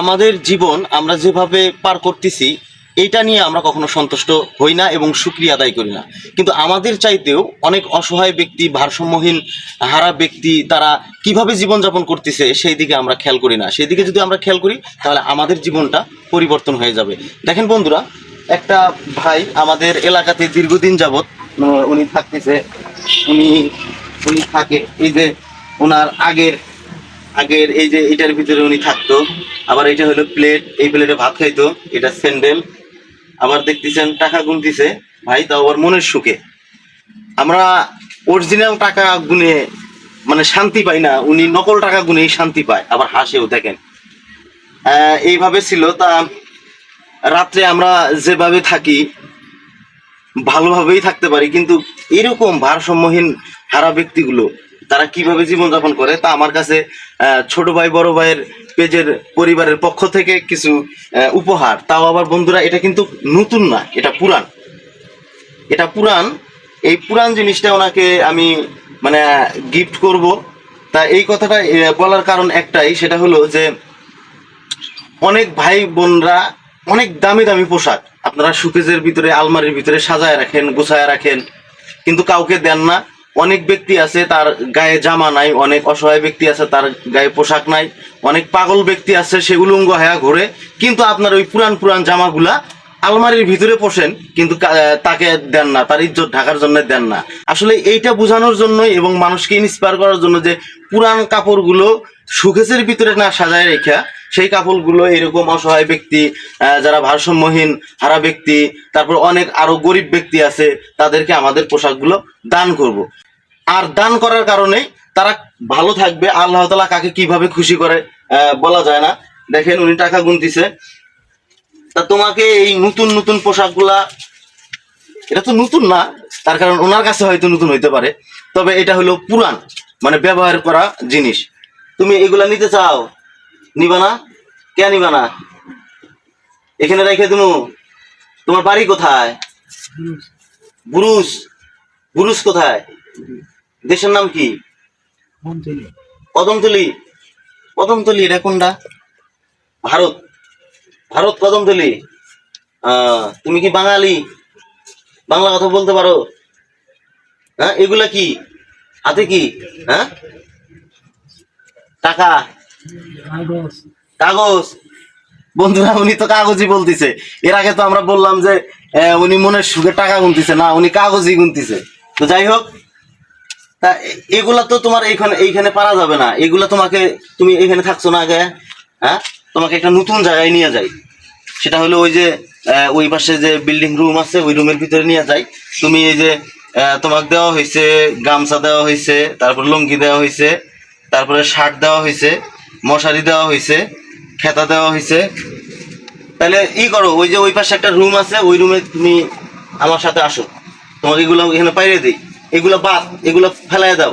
আমাদের জীবন আমরা যেভাবে পার করতেছি এটা নিয়ে আমরা কখনো সন্তুষ্ট হই না এবং সুক্রিয়া আদায় করি না। কিন্তু আমাদের চাইতেও অনেক অসহায় ব্যক্তি, ভারসাম্যহীন, হারা ব্যক্তি তারা কীভাবে জীবনযাপন করতেছে, সেই দিকে আমরা খেয়াল করি না। সেই দিকে যদি আমরা খেয়াল করি, তাহলে আমাদের জীবনটা পরিবর্তন হয়ে যাবে। দেখেন বন্ধুরা, একটা ভাই আমাদের এলাকাতে দীর্ঘদিন যাবৎ উনি থাকতেছে, উনি উনি থাকে। এই যে ওনার আগের আগের এই যে এটার ভিতরে উনি থাকতো, আবার এটা হলো প্লেট এই প্লেটে ভাত খাইতো, এটা স্যান্ডেল আবার দেখতেছেন টাকা গুনতেছে, ভাই তাও আবার মনের সুখে। আমরা অরিজিনাল টাকা গুনে মানে শান্তি পাই না, উনি নকল টাকা গুনেই শান্তি পায়, আবার হাসেও দেখেন। এইভাবে ছিল, তা রাত্রে আমরা যেভাবে থাকি, ভালোভাবেই থাকতে পারি, কিন্তু এরকম ভারসাম্যহীন হারা ব্যক্তিগুলো তারা কীভাবে জীবনযাপন করে তা আমার কাছে ছোট ভাই, বড় ভাইয়ের পেজের পরিবারের পক্ষ থেকে কিছু উপহার। তাও আবার বন্ধুরা, এটা কিন্তু নতুন না, এটা পুরান। এটা পুরান, এই পুরান জিনিসটা ওনাকে আমি মানে গিফট করব। তা এই কথাটা বলার কারণ একটাই, সেটা হলো যে অনেক ভাই বোনরা অনেক দামি দামি পোশাক, আপনারা সুকেজের ভিতরে, আলমারির ভিতরে সাজায় রাখেন, গোছায় রাখেন, কিন্তু কাউকে দেন না। অনেক ব্যক্তি আছে, তার গায়ে জামা নাই, অনেক অসহায় ব্যক্তি আছে, তার গায়ে পোশাক নাই, অনেক পাগল ব্যক্তি আছে, সে উলঙ্গ হয়ে ঘুরে, কিন্তু আপনার ওই পুরান পুরান জামাগুলা আলমারির ভিতরে পোষেন, কিন্তু তাকে দেন না, তার ইজ্জত ঢাকার জন্য দেন না। আসলে এইটা বোঝানোর জন্য এবং মানুষকে ইন্সপায়ার করার জন্য যে পুরান কাপড়গুলো সুখেসের ভিতরে না সাজায় রেখা, সেই কাপড়গুলো এরকম অসহায় ব্যক্তি যারা ভারসাম্যহীন, হারা ব্যক্তি, তারপর অনেক আরও গরিব ব্যক্তি আছে, তাদেরকে আমাদের পোশাকগুলো দান করব। আর দান করার কারণে তারা ভালো থাকবে। আল্লাহ তালা কাকে কীভাবে খুশি করে বলা যায় না। দেখেন উনি টাকা গুনতিছে। তা তোমাকে এই নতুন নতুন পোশাকগুলা এটা তো নতুন না তার কারণ ওনার কাছে হয়তো নতুন হইতে পারে। তবে এটা হলো পুরান মানে ব্যবহার করা জিনিস। তুমি এগুলা নিতে চাও? নিবা না? কে নিবা না? এখানে রেখে তুমি তোমার বাড়ি কোথায়? বুরুস বুরুস কোথায়? দেশের নাম কি? কদমতলি কদমতলি এটা কোনটা? ভারত। ভারত কদমতলি আহ, তুমি কি বাঙালি? বাংলা কথা বলতে পারো। হ্যাঁ এগুলা কি? হাতে কি? হ্যাঁ? টাকা। কাগজ। বন্ধুরা উনি তো কাগজই বলতিছে। এর আগে তো আমরা বললাম যে উনি মনের সুখে টাকা গুনতেছে। না উনি কাগজই গুনতিছে। তো যাই হোক তা এগুলা তো তোমার এইখানে এইখানে পারা যাবে না। এগুলা তোমাকে, তুমি এখানে থাকছো না আগে হ্যাঁ? তোমাকে একটা নতুন জায়গায় নিয়ে যাই। সেটা হলো ওই যে ওই পাশে যে বিল্ডিং রুম আছে, ওই রুমের ভিতরে নিয়ে যাই। তুমি এই যে তোমাকে দেওয়া হয়েছে, গামছা দেওয়া হয়েছে, তারপর লুঙ্গি দেওয়া হয়েছে, তারপরে শার্ট দেওয়া হয়েছে, মশারি দেওয়া হয়েছে, খেতা দেওয়া হয়েছে। তাহলে ই করো, ওই যে ওই পাশে একটা রুম আছে, ওই রুমে তুমি আমার সাথে আসো। তোমাকে এগুলো এখানে পাইরে দিই। এগুলো বাদ এগুলো ফেলায় দাও।